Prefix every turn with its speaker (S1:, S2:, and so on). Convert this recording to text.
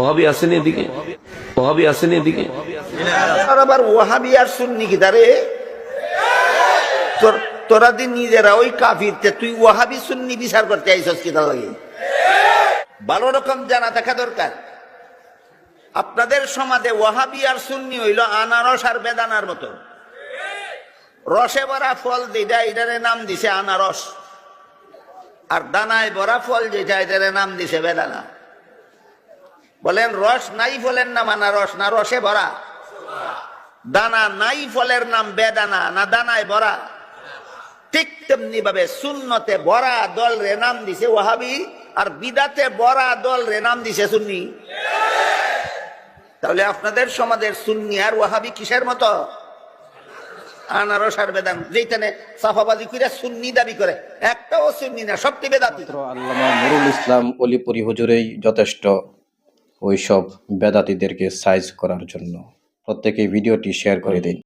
S1: ওহাবি আসেন এদিকে? ওহাবি আসেন এদিকে?
S2: আর আবার ওহাবি আর সুন্নি কি তারে? তোর তোরা দিন নিজেরা ওই কাফিরতে তুই ওহাবি সুন্নি বিচার করতে আইসস কি তার লাগে? ভালো রকম জানা থাকা দরকার। আপনাদের সমাজে ওয়াহাবি আর সুন্নি হইল আনারস আর বেদানার মতো। রসে ভরা ফল যেটা, এটারে নাম দিছে আনারস। আর দানায় ভরা ফল যেটা, এটারে নাম দিছে বেদানা। বলেন, রস নাই ফলের নাম আনারস না রসে ভরা? দানা নাই ফলের নাম বেদানা, না দানায় ভরা? ঠিক তেমনি ভাবে শূন্যতে বরা দল রে নাম দিছে ওয়াহাবি, আর বিদাতে বরা দল রে নাম দিছে সুন্নি। তাহলে আপনাদের সমাজের সুন্নি আর ওয়াহাবি কিসের মতো? আনারস আর বেদান। যেখানে সাফাবাজি করে সুন্নি দাবি করে, একটাও সুন্নি না, সবটি বেদাতি।
S3: আল্লামা নুরুল ইসলাম অলিপুরি হুজুরেই যথেষ্ট। ওইসব বেদাতিদেরকে সাইজ করার জন্য। প্রত্যেকে ভিডিওটি শেয়ার করে দিন।